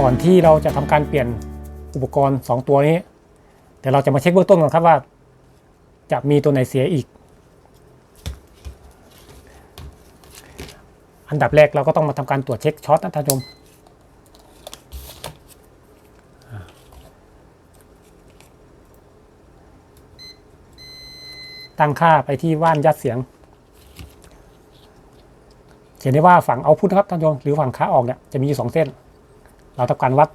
ก่อนที่เราจะทำการเปลี่ยนอุปกรณ์ 2 ตัวนี้เดี๋ยวเราจะมาเช็คเบื้องต้นก่อนครับว่า จะมีตัวไหนเสียอีก อันดับแรกเราก็ต้องมาทำการตรวจเช็คช็อตนะท่านผู้ชมตั้งค่าไปที่ว่านยัดเสียง เห็นได้ว่าฝั่งเอาพุทครับท่านผู้ชมหรือฝั่งขาออกเนี่ยจะมีอยู่สองเส้น เราทำการวัด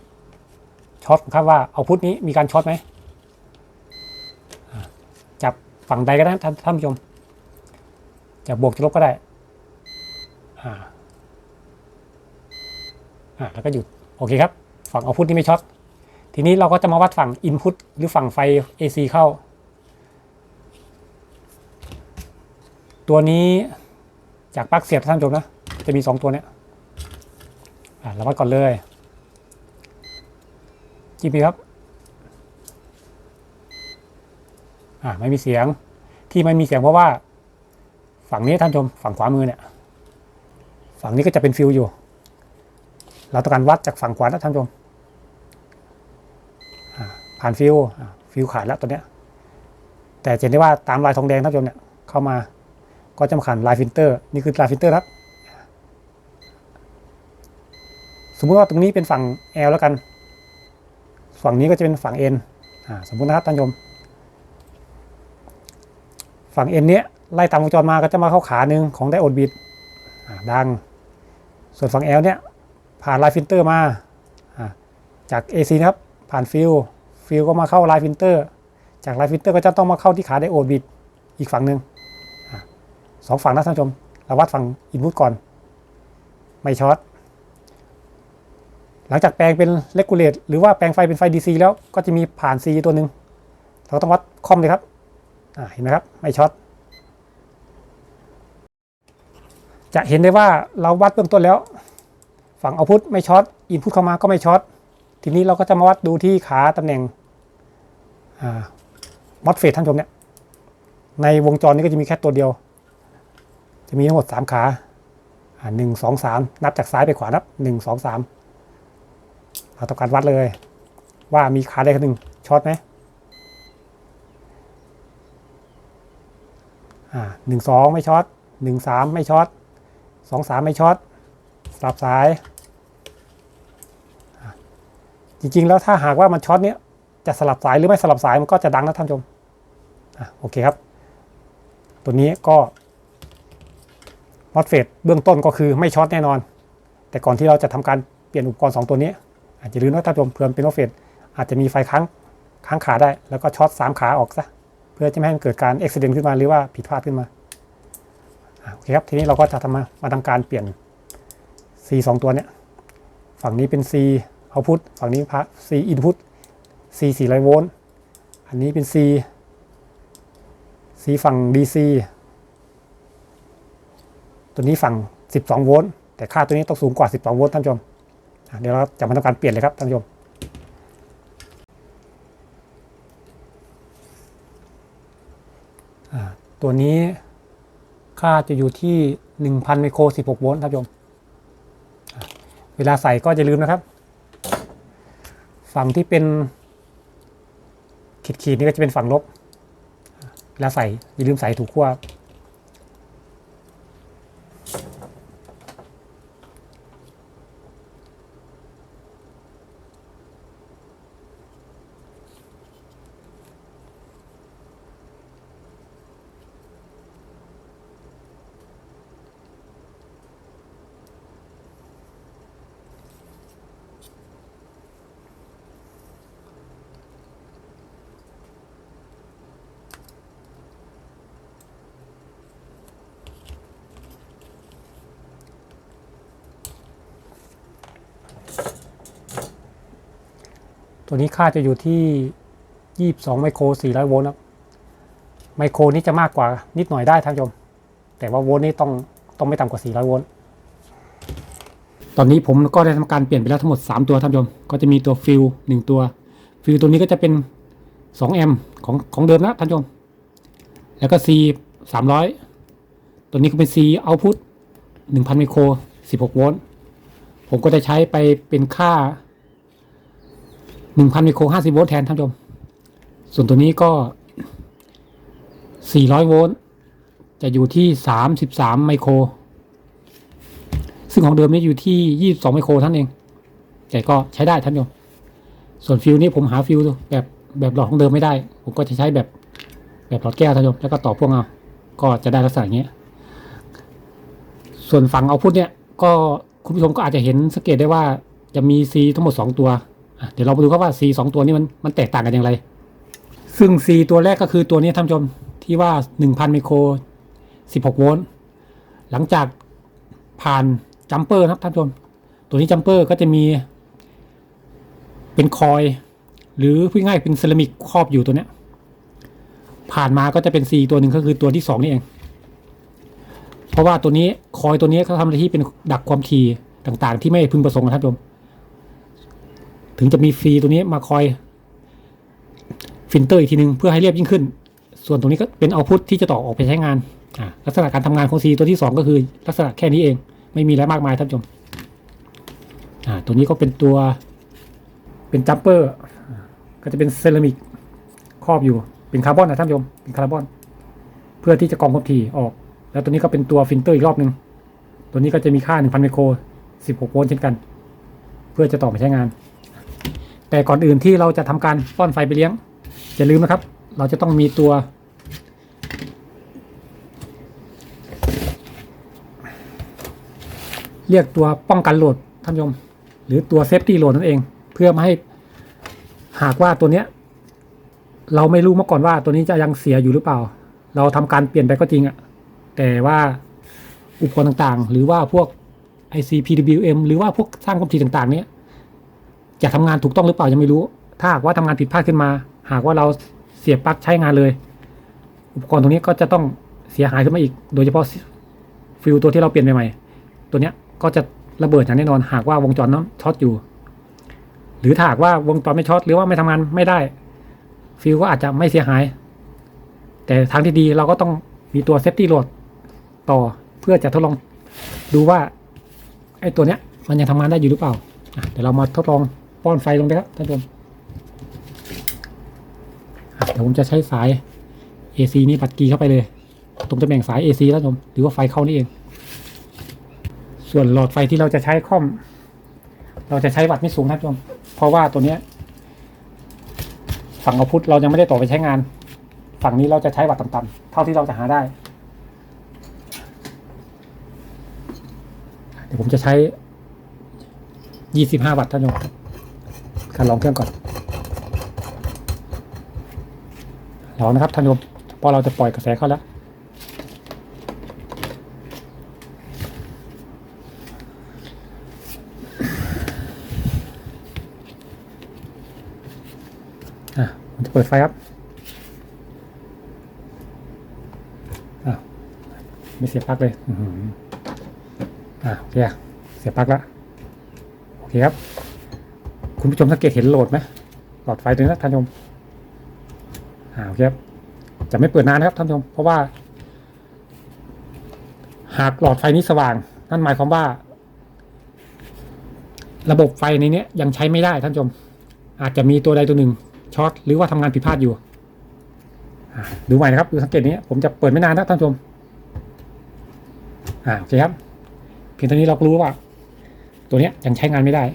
ช็อตครับว่าเอาพุทนี้มีการช็อตไหมจับฝั่งใดก็ได้ท่านท่านผู้ชมจะบวกจะลบก็ได้อ่าอ่าแล้วก็หยุดโอเคครับ ฝั่งเอาพุทนี่ไม่ช็อตทีนี้เราก็จะมาวัดฝั่งอินพุตหรือฝั่งไฟ AC เข้า ตัวนี้จากปลั๊กเสียบท่านผู้ชมนะ จะมีสองตัวเนี้ยอ่าเราวัดก่อนเลย จีพีครับอ่าไม่มีเสียงที่ไม่มีเสียงเพราะว่า ฝั่งนี้ท่านชมฝั่งขวามือเนี่ย ฝั่งนี้ก็จะเป็นฟิวอยู่ เราต้องการวัดจากฝั่งขวานะท่านชมผ่านฟิวฟิวขาดแล้วตัวเนี้ยแต่เห็นได้ว่าตามลายทองแดงท่านผู้ชมเนี่ยเข้ามาก็จะมาขันลายฟิลเตอร์นี่คือลายฟิลเตอร์ครับ สมมุติว่าตรงนี้เป็นฝั่ง L แล้วกัน ฝั่งนี้ก็จะเป็นฝั่ง N อ่าสมมุตินะครับท่านชม ฝั่ง N เนี้ยไล่ตามวงจรมาก็จะมาเข้าขาหนึ่งของไดโอดบิดอ่าดัง ส่วนฝั่ง L เนี้ยผ่านไลายฟิลเตอร์มาอ่าจาก AC นะครับผ่านฟิลฟิลก็มาเข้าไลายฟิลเตอร์ จากไลายฟิลเตอร์ก็จะต้องมาเข้าที่ขาไดโอดบิดอีกฝั่งหนึ่งสองฝั่งนะท่านผู้ชมเราวัดฝั่งอินพุตก่อน ไม่ช็อต ลังจากแปลงเป็นเลกูเลตหรือว่าแปลงไฟเป็นไฟ DC แล้วก็จะมีผ่าน C ตัวหนึ่งเราต้องวัดคอมเลยครับเห็นไหมครับไม่ช็อตจะเห็นได้ว่าเราวัดเบื้องต้นแล้ว ฝั่งเอาพุทไม่ช็อตอินพุตเข้ามาก็ไม่ช็อตทีนี้เราก็จะมาวัดดูที่ขาตำแหน่งมอสเฟตท่านชมเนี่ยในวงจรนี้ก็จะมีแค่ตัวเดียว จะมีทั้งหมดสามขาหนึ่งสองสามนับจากซ้ายไปขวานับหนึ่งสองสาม เราต้องการวัดเลย ว่ามีขาใดขาหนึ่งช็อตไหมอ่าหนึ่งสองไม่ช็อตหนึ่งสามไม่ช็อตสองสามไม่ช็อตสลับสาย จริงๆ แล้วถ้าหากว่ามันช็อตเนี้ยจะสลับสายหรือไม่สลับสายมันก็จะดังนะท่านผู้ชมอะโอเคครับ ตัวนี้ก็มอสเฟตเบื้องต้นก็คือไม่ช็อตแน่นอน แต่ก่อนที่เราจะทำการเปลี่ยนอุปกรณ์ 2 ตัวนี้ อาจจะลืมนะท่านผู้ชมเพื่อเป็นมอสเฟตอาจจะมีไฟค้างค้างขาได้ แล้วก็ช็อต3ขาออกซะเพื่อจะไม่ให้มันเกิดการอุบิเหตุขึ้นมาหรือว่าผิดพลาดขึ้นมาโอเคครับทีนี้เราก็จะทำมามาทำการเปลี่ยน C 2 ตัวเนี้ยฝั่งนี้เป็น C output ฝั่งนี้พระ C input C 400โวลต์อันนี้เป็น C C ฝั่ง DC ตัวนี้ฝั่ง 12 โวลต์แต่ค่าตัวนี้ต้องสูงกว่า 12 โวลต์ท่านผู้ชม เดี๋ยวเราจะมาทำการเปลี่ยนเลยครับท่านผู้ชมตัวนี้ค่าจะอยู่ที่ 1,000 ไมโคร 16 โวลต์ท่านผู้ชมเวลาใส่ก็จะลืมนะครับ ฝั่งที่เป็นขีดๆนี่ก็จะเป็นฝั่งลบ เวลาใส่อย่าลืมใส่ถูกขั้ว ตัวนี้ค่าจะอยู่ที่ 22 ไมโคร 400 โวลต์ครับ ไมโครนี้จะมากกว่านิดหน่อยได้ท่านผู้ชม แต่ว่าโวลต์นี้ต้องต้องไม่ต่ำกว่า 400 โวลต์ ตอนนี้ผมก็ได้ทำการเปลี่ยนไปแล้วทั้งหมด 3 ตัวท่านผู้ชม ก็จะมีตัวฟิล1ตัว ฟิลตัวนี้ก็จะเป็น 2 แอมป์ของของเดิมนะท่านผู้ชม แล้วก็ C 300 ตัวนี้ก็เป็น C output 1,000 ไมโคร 16 โวลต์ ผมก็จะใช้ไปเป็นค่า หนึ่งพันไมโครห้าสิบโวลต์แทนท่านผู้ชม ส่วนตัวนี้ก็สี่ร้อยโวลต์จะอยู่ที่สามสิบสามไมโคร ซึ่งของเดิมนี่อยู่ที่ยี่สิบสองไมโครท่านเอง แต่ก็ใช้ได้ท่านผู้ชม ส่วนฟิวนี้ผมหาฟิวแบบแบบหลอดของเดิมไม่ได้ ผมก็จะใช้แบบแบบหลอดแก้วท่านผู้ชม แล้วก็ต่อพ่วงเอา ก็จะได้ลักษณะอย่างนี้ ส่วนฝั่งเอาพุทเนี่ย ก็คุณผู้ชมก็อาจจะเห็นสังเกตได้ว่าจะมี C ทั้งหมด 2 ตัว เดี๋ยวเรามาดูครับว่า C 2ตัวนี้มันมันแตกต่างกันอย่างไร ซึ่ง C ตัวแรกก็คือตัวนี้ท่านผู้ชมที่ว่า 1,000 ไมโคร 16 โวลต์ หลังจากผ่านจัมเปอร์นะครับท่านผู้ชม ตัวนี้จัมเปอร์ก็จะมี เป็นคอย หรือพูดง่ายๆเป็นเซรามิกครอบอยู่ตัวเนี้ย ผ่านมาก็จะเป็น C ตัวหนึ่งก็คือตัวที่ 2 นี่เอง เพราะว่าตัวนี้คอยตัวนี้เขาทำหน้าที่เป็นดักความถี่ต่างๆ ที่ไม่พึงประสงค์นะครับผม ถึงจะมีฟรีตัวนี้มาคอยฟิลเตอร์อีกทีนึงเพื่อให้เรียบยิ่งขึ้น ส่วนตรงนี้ก็เป็นเอาพุทที่จะต่อออกไปใช้งานลักษณะการทำงานของ C ตัวที่ 2 ก็คือ ลักษณะแค่นี้เอง ไม่มีอะไรมากมายท่านผู้ชมตัวนี้ก็เป็นตัวเป็นจัมเปอร์ก็จะเป็นเซรามิกครอบอยู่เป็นคาร์บอนนะท่านผู้ชมเป็นคาร์บอน เพื่อที่จะกรองความถี่ออก แล้วตัวนี้ก็เป็นตัวฟิลเตอร์อีกรอบหนึ่งตัวนี้ก็จะมีค่า 1,000ไมโคร 16 โวลต์เช่นกัน เพื่อจะต่อไปใช้งาน แต่ก่อนอื่นที่เราจะทำการป้อนไฟไปเลี้ยง อย่าลืมนะครับ เราจะต้องมีตัว เรียกตัวป้องกันโหลดท่านผู้ชมหรือตัวเซฟตี้โหลดนั่นเอง เพื่อไม่ให้หากว่าตัวเนี้ย เราไม่รู้มาก่อนว่าตัวนี้จะยังเสียอยู่หรือเปล่า เราทำการเปลี่ยนไปก็จริงอะแต่ว่าอุปกรณ์ต่างๆ หรือว่าพวก IC PWM หรือว่าพวกสร้างความถี่ต่างๆ เนี้ย จะทำงานถูกต้องหรือเปล่ายังไม่รู้ ถ้าหากว่าทำงานผิดพลาดขึ้นมา หากว่าเราเสียบปลั๊กใช้งานเลย อุปกรณ์ตรงนี้ก็จะต้องเสียหายขึ้นมาอีก โดยเฉพาะฟิวตัวที่เราเปลี่ยนใหม่ๆตัวเนี้ยก็จะระเบิดอย่างแน่นอน หากว่าวงจรนั้นช็อตอยู่ หรือถ้าหากว่าวงจรไม่ช็อตหรือว่าไม่ทำงานไม่ได้ ฟิวก็อาจจะไม่เสียหาย แต่ทางที่ดีเราก็ต้องมีตัวเซฟตี้โหลดต่อเพื่อจะทดลองดูว่าไอ้ตัวเนี้ยมันยังทำงานได้อยู่หรือเปล่าเดี๋ยวเรามาทดลอง ป้อนไฟลงไปครับท่านผู้ชมอะเดี๋ยวผมจะใช้สาย AC นี่ปัดกีเข้าไปเลย ตรงตำแหน่งสาย AC แล้วผมหรือว่าไฟเข้านี่เอง ส่วนหลอดไฟที่เราจะใช้ค่อม เราจะใช้วัดไม่สูงท่านผู้ชมเพราะว่าตัวเนี้ยฝั่งเอาพุทเรายังไม่ได้ต่อไปใช้งาน ฝั่งนี้เราจะใช้วัดต่ำๆเท่าที่เราจะหาได้ เดี๋ยวผมจะใช้ 25 วัตต์ท่านผู้ชม การลองเครื่องก่อนลองนะครับท่านผู้ชมพราะเราจะปล่อยกระแสเข้าแล้วอะผมจะเปิดไฟครับอะไม่เสียบปลั๊กเลย อื้อหืออะโอเคเสียบปลั๊กแล้วโอเคครับ คุณผู้ชมสังเกตเห็นโหลดไหมหลอดไฟตรงนี้นะท่านผู้ชมอ่าโอเคครับ จะไม่เปิดนานนะครับท่านผู้ชมเพราะว่า หากหลอดไฟนี้สว่าง นั่นหมายความว่า ระบบไฟในนี้ยังใช้ไม่ได้ท่านผู้ชม อาจจะมีตัวใดตัวหนึ่งช็อตหรือว่าทำงานผิดพลาดอยู่ดูใหม่นะครับดูสังเกตนี้ผมจะเปิดไม่นานนะท่านผู้ชมอ่าโอเคครับเพียงเท่านี้เรารู้ว่า ตัวนี้ยังใช้งานไม่ได้อ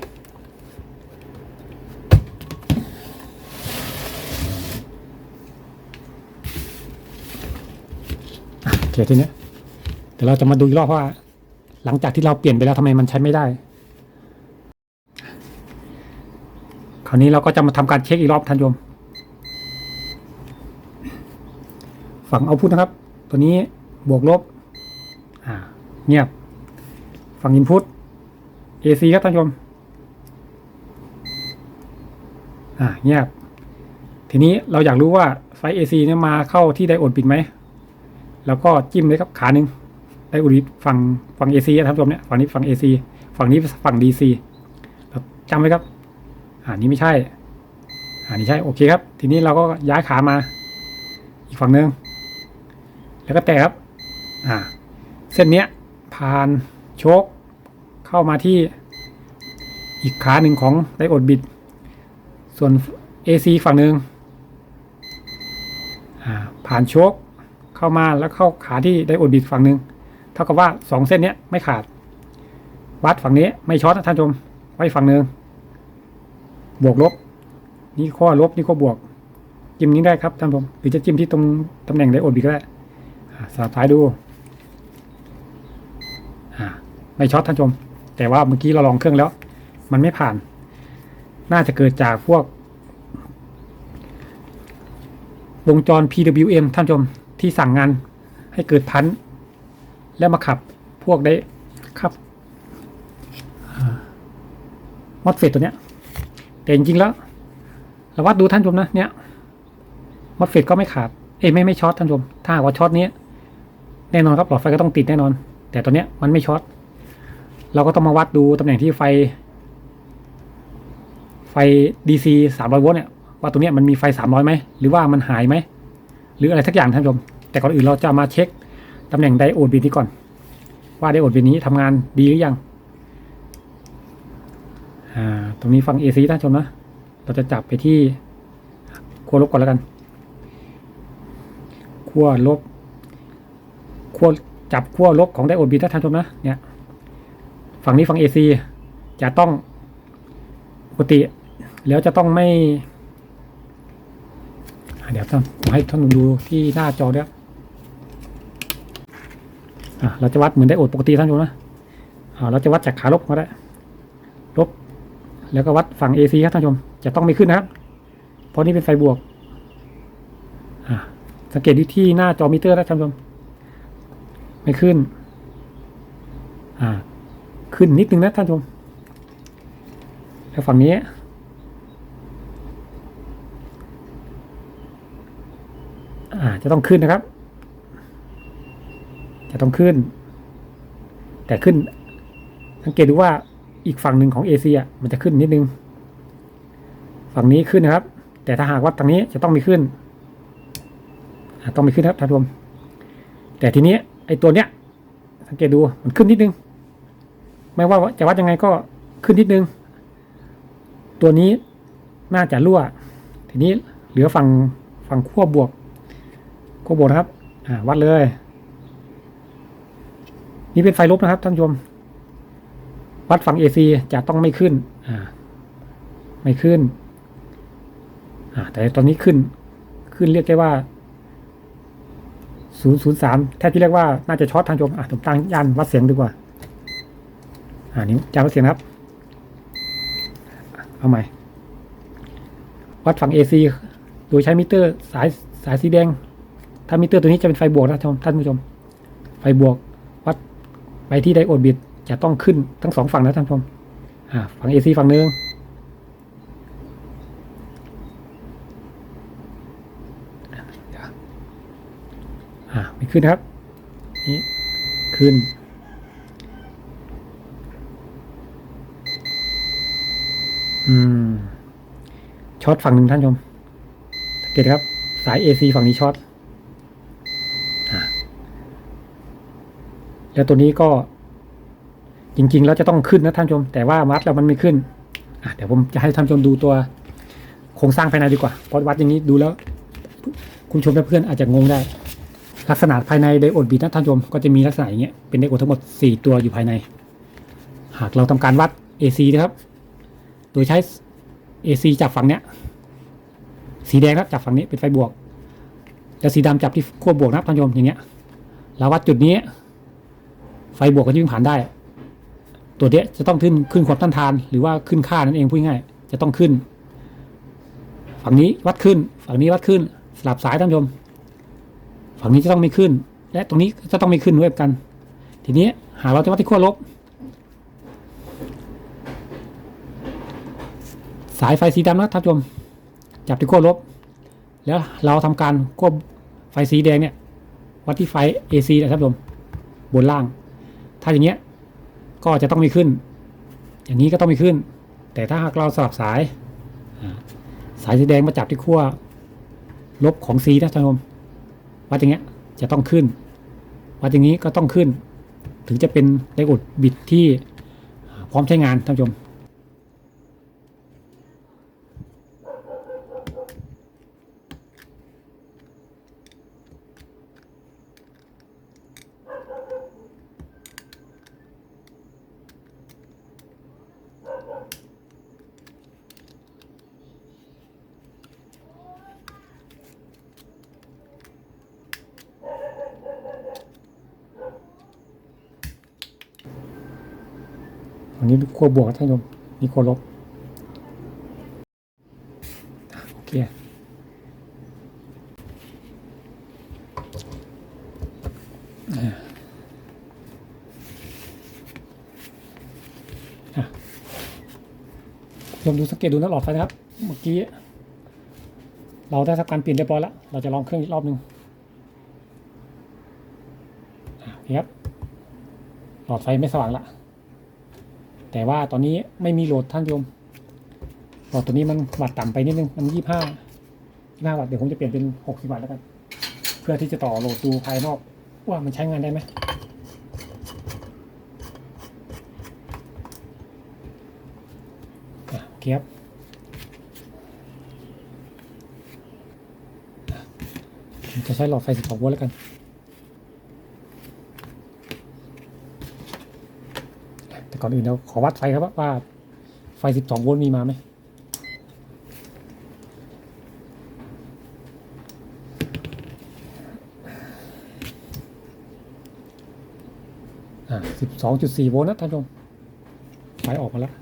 ะโอเคทีเนี้ยเดี๋ยวเราจะมาดูอีกรอบว่า หลังจากที่เราเปลี่ยนไปแล้วทำไมมันใช้ไม่ได้ คราวนี้เราก็จะมาทำการเช็คอีกรอบท่านผู้ชมฝั่งเอาพุทนะครับ ตัวนี้บวกลบ อ่า เงียบ ฝั่งอินพุต AC ครับท่านผู้ชมอ่า เงียบ ทีนี้เราอยากรู้ว่าไฟ AC เนี่ยมาเข้าที่ไดโอดปิดไหม แล้วก็จิ้มเลยครับขาหนึ่งไดโอดปิดฝั่งฝั่ง AC อะท่านผู้ชมเนี่ยฝั่งนี้ฝั่ง AC ฝั่งนี้ฝั่ง DC เราจำไว้ครับอ่านี้ไม่ใช่อ่านี่ใช่โอเคครับ ทีนี้เราก็ย้ายขามา อีกฝั่งหนึ่งแล้วก็แตะครับ อ่า เส้นเนี้ยผ่านโชคเข้ามาที่อีกขาหนึ่งของไดโอดบิด ส่วน AC ฝั่งหนึ่งผ่านโชค เข้ามาแล้วเข้าขาที่ไดโอดบิดฝั่งหนึ่งเท่ากับว่าสองเส้นเนี้ยไม่ขาด วัดฝั่งนี้ไม่ช็อตนะท่านชม ไว้ฝั่งหนึ่งบวกลบ นี่ข้อลบนี่ข้อบวก จิ้มนี้ได้ครับท่านผู้ชมหรือจะจิ้มที่ตรงตำแหน่งไดโอดบิดก็ได้สลับท้ายดูไม่ช็อตท่านชม แต่ว่าเมื่อกี้เราลองเครื่องแล้ว มันไม่ผ่าน น่าจะเกิดจากพวกวงจร PWM ท่านชม ที่สั่งงานให้เกิดพันธุ์แล้วมาขับพวกได้ครับมอดเฟตตัวเนี้ยแต่จริงๆแล้วเราวัดดูท่านชมนะเนี่ยมอดเฟตก็ไม่ขาดเอ้ไม่ไม่ช็อตท่านชม ถ้าว่าช็อตนี้แน่นอนครับหลอดไฟก็ต้องติดแน่นอน แต่ตัวเนี้ยมันไม่ช็อตเราก็ต้องมาวัดดูตำแหน่งที่ไฟ ไฟ DC 300โวลต์เนี่ยว่าตรงเนี้ยมันมีไฟ 300ไหมหรือว่ามันหายไหม หรืออะไรสักอย่างท่านผู้ชม แต่ก่อนอื่นเราจะมาเช็คตำแหน่งไดโอดบินนี้ก่อน ว่าไดโอดบินนี้ทำงานดีหรือยังอ่าตรงนี้ฟัง AC ท่านชมนะ เราจะจับไปที่ขั้วลบก่อนแล้วกันขั้วลบขั้วจับขั้วลบของไดโอดบินท่านชมนะ เนี่ย ฝั่งนี้ฝั่ง AC จะต้องปกติ แล้วจะต้องไม่ เดี๋ยวท่านผมให้ท่านดูที่หน้าจอเนี้ยอะเราจะวัดเหมือนได้โอดปกติท่านผู้ชมนะอ่าเราจะวัดจากขาลบก็ได้ลบ แล้วก็วัดฝั่ง AC ครับท่านชม จะต้องไม่ขึ้นนะครับ เพราะนี่เป็นไฟบวกอะสังเกตดูที่หน้าจอมิเตอร์นะท่านชม ไม่ขึ้นอ่าขึ้นนิดนึงนะท่านชม แล้วฝั่งนี้ อ่า จะต้องขึ้นนะครับ จะต้องขึ้น แต่ขึ้น สังเกตดูว่าอีกฝั่งหนึ่งของเอเชียมันจะขึ้นนิดนึง ฝั่งนี้ขึ้นนะครับ แต่ถ้าหากว่าทางนี้จะต้องมีขึ้น ต้องมีขึ้นครับท่านผู้ชมแต่ทีนี้ไอ้ตัวเนี้ย สังเกตดูมันขึ้นนิดนึง ไม่ว่าจะวัดยังไงก็ขึ้นนิดนึง ตัวนี้น่าจะรั่ว ทีนี้เหลือฝั่งฝั่งขั้วบวก ขั้วบวกนะครับ อ่า วัดเลย นี่เป็นไฟลบนะครับ ท่านผู้ชม วัดฝั่ง AC จะต้องไม่ขึ้น อ่า ไม่ขึ้น อ่า แต่ตอนนี้ขึ้น ขึ้นเรียกได้ว่า003แทบที่เรียกว่าน่าจะช็อตทางผู้ชม อะผมตั้งยันวัดเสียงดีกว่า อ่านี้จานวัดเสียงครับ เอาใหม่ วัดฝั่ง AC โดยใช้มิเตอร์สายสายสีแดง ถ้ามิเตอร์ตัวนี้จะเป็นไฟบวกนะท่านผู้ชม ไฟบวกวัดไปที่ไดโอดบิดจะต้องขึ้นทั้งสองฝั่งนะท่านผู้ชมฝั่ง AC ฝั่งหนึ่งไม่ขึ้นครับ นี่ขึ้น อืม ช็อตฝั่งหนึ่งท่านชมสังเกตครับ สาย AC ฝั่งนี้ช็อตอะ แล้วตัวนี้ก็จริง ๆ แล้วจะต้องขึ้นนะท่านชม แต่ว่าวัดแล้วมันไม่ขึ้นอะเดี๋ยวผมจะให้ท่านชมดูตัวโครงสร้างภายในดีกว่าเพราะวัดอย่างนี้ดูแล้ว คุณชมและเพื่อนอาจจะงงได้ ลักษณะภายในไดโอดบีนะท่านชมก็จะมีลักษณะอย่างเงี้ยเป็นไดโอดทั้งหมด 4 ตัวอยู่ภายใน หากเราทำการวัด AC นะครับ โดยใช้ AC จับฝั่งเนี้ยสีแดงครับจับฝั่งนี้เป็นไฟบวก แล้วสีดำจับที่ขั้วบวกนะท่านชมอย่างเงี้ยเราวัดจุดนี้ ไฟบวกก็จะวิ่งผ่านได้ ตัวเนี้ยจะต้องขึ้นขึ้นความต้านทาน หรือว่าขึ้นค่านั่นเองพูดง่ายจะต้องขึ้น ฝั่งนี้วัดขึ้น ฝั่งนี้วัดขึ้น สลับสายท่านผู้ชม ฝั่งนี้จะต้องไม่ขึ้น และตรงนี้จะต้องไม่ขึ้นด้วยกัน ทีนี้หาเราจะวัดที่ขั้วลบ สายไฟสีดำนะท่านผู้ชม จับที่ขั้วลบ แล้วเราทำการควบไฟสีแดงเนี่ยวัดที่ไฟ AC นะท่านผู้ชมบนล่าง ถ้าอย่างเงี้ยก็จะต้องมีขึ้น อย่างนี้ก็ต้องมีขึ้น แต่ถ้าหากเราสลับสาย สายสีแดงมาจับที่ขั้วลบของ C นะท่านผู้ชมวัดอย่างเงี้ยจะต้องขึ้น วัดอย่างนี้ก็ต้องขึ้น ถึงจะเป็นไดโอดบิดที่พร้อมใช้งานท่านผู้ชม นี้ขั้วบวกท่านผู้ชมนี่ขั้วลบโอเคอะอะลองดูสังเกตดูนะหลอดไฟนะครับ เมื่อกี้ เราได้ทำการเปลี่ยนเรียบร้อยแล้ว เราจะลองเครื่องอีกรอบหนึ่งอะโอเคครับหลอดไฟไม่สว่างละ แต่ว่าตอนนี้ไม่มีโหลดท่านผู้ชมหลอดตัวนี้มันวัดต่ำไปนิดนึงมันยี่ห้ายี่ห้าวัตต์เดี๋ยวผมจะเปลี่ยนเป็นหกสิบวัตต์แล้วกัน เพื่อที่จะต่อโหลดดูภายนอกว่ามันใช้งานได้ไหมเคครับจะใช้หลอดไฟ 12 โวลต์แล้วกัน แต่ ก่อนอื่นเราขอวัดไฟครับว่าไฟ 12 โวลต์มีมาไหมอ่า12.4โวลต์นะท่านผู้ชมไฟออกมาแล้ว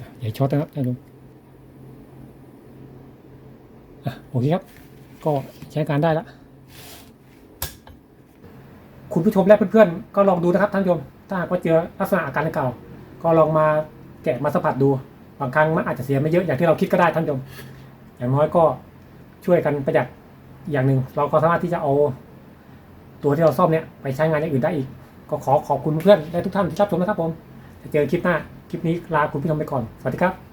อะอย่ช็อตนะครับท่านผู้ชมอะโอเคครับ ก็ใช้การได้แล้วคุณผู้ชมและเพื่อนๆก็ลองดูนะครับท่านผู้ชม ถ้าหากว่าเจอลักษณะอาการดังกล่า ก็ลองมาแกะมาสัมผัสดู บางครั้งมันอาจจะเสียไม่เยอะอย่างที่เราคิดก็ได้ท่านผู้ชม อย่างน้อยก็ช่วยกันประหยัดอย่างหนึ่งเราก็สามารถที่จะเอาตัวที่เราซ่อมเนี่ยไปใช้งานอย่างอื่นได้อีก ก็ขอขอบคุณเพื่อนและทุกท่านที่รับชมนะครับผมจะเจอคลิปหน้า คลิปนี้ลาคุณผู้ชมไปก่อน สวัสดีครับ